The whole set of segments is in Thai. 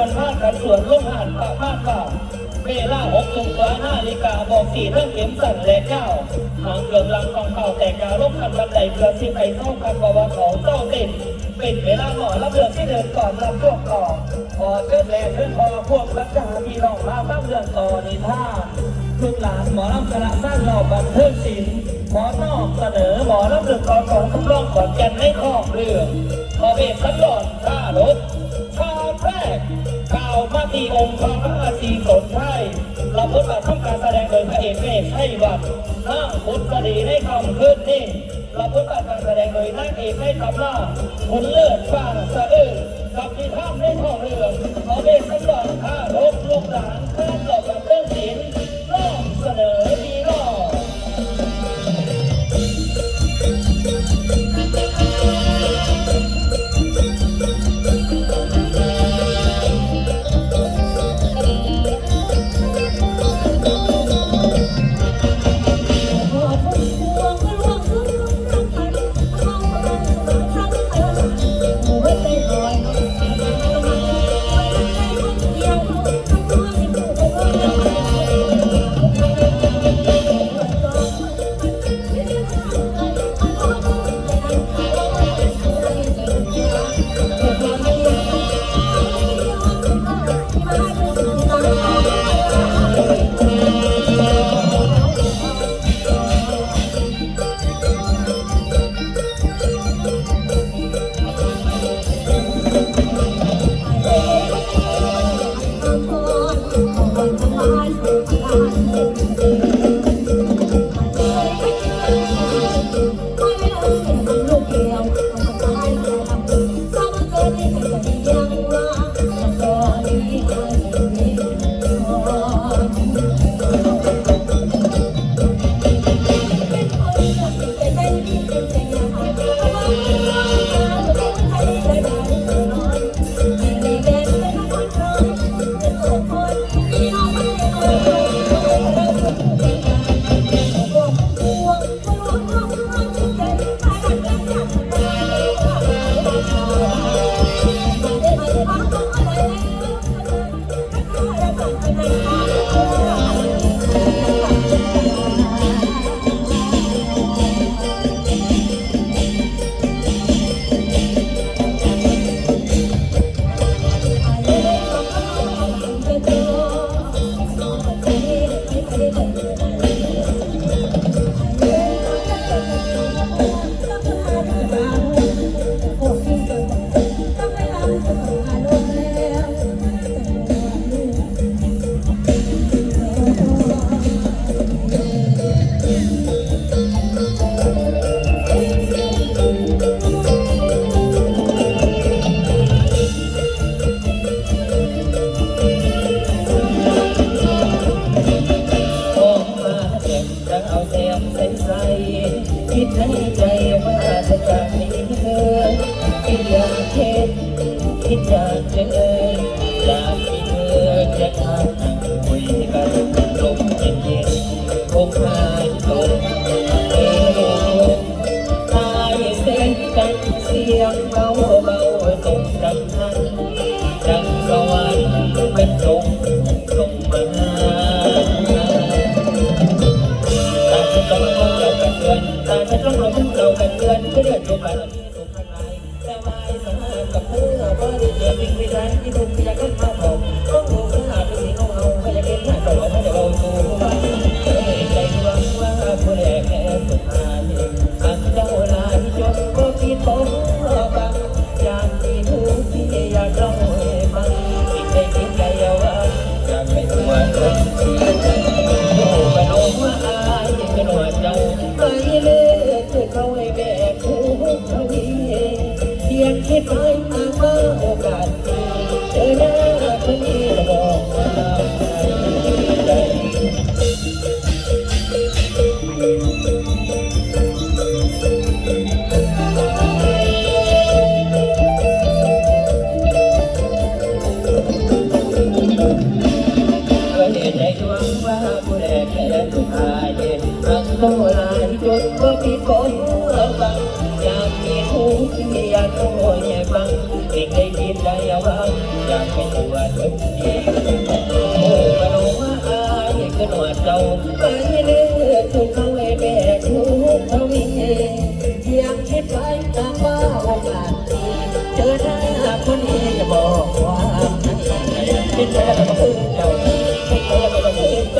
ดินทางกันสวนร่วมหันปากบ้ากเปล่าเวลาหกถุงฟ้าห้าลิกาบอกสี่เรื่องเข็มสั่นและเก้าหางเกิดลังกองเป่าแต่กาลบขันลำใดเพื่อที่ไปเท่ากันว่าว่าของเต้าติดเป็นเวลาหมอรับเรื่องที่เดินก่อนรับพวกต่อพอเชิดแรงเชิดพอพวกรักษาพี่น้องมาตั้งเรื่องต่อในท่าลุกหลานหมอรับกระสร้างรอบบันเทิงศิลป์หมอนอกเสนอหมอรับเรื่องกองของทุกรองก่อนกันให้ครอบเรื่องพอเบสสันหลอดท่ารถ กข่าวมาตีองค์พระอาตีสนไทยรับบทบาททำการแสดงโดยพระเอกเมฆให้วัดห้างพุทธดีในคำขึ้นนี่รับบทบาการแสดงโดยนางเอกให้คำราคุณเลิศฟ้าสะอื้นกับที่ท่านในท้องเรืองขอเบสสำหรับข้า ไปเลือกคือเขาให้แบกทุกทวีเพียงคิดไป อยากต้องโอยากบังเด็ได้ดีได้ยาวอยากเป็นตัวทุกทีโอ้กระโดดมาอายกระโดเจ้าไปเลือกทุกเขาไอ้แม่ทุกเขามีอยากคิดไว้ตามว่าโอาสดีเจอหน้าคนนี้จะบอกว่าเป็นแค่ก็ต้องเจ้าเป็นแม่ก็ต้อนเจ้า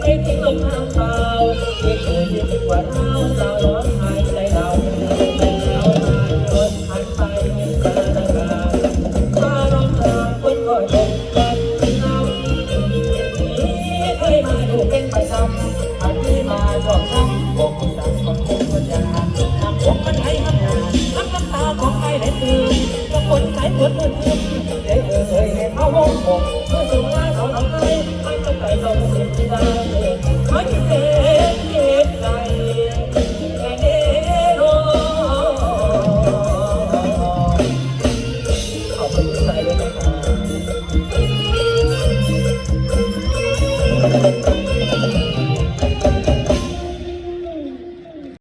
ไม่ทิ้งลมทางเปล่าไม่เคยเห็ว่าเราเราร้อนหาย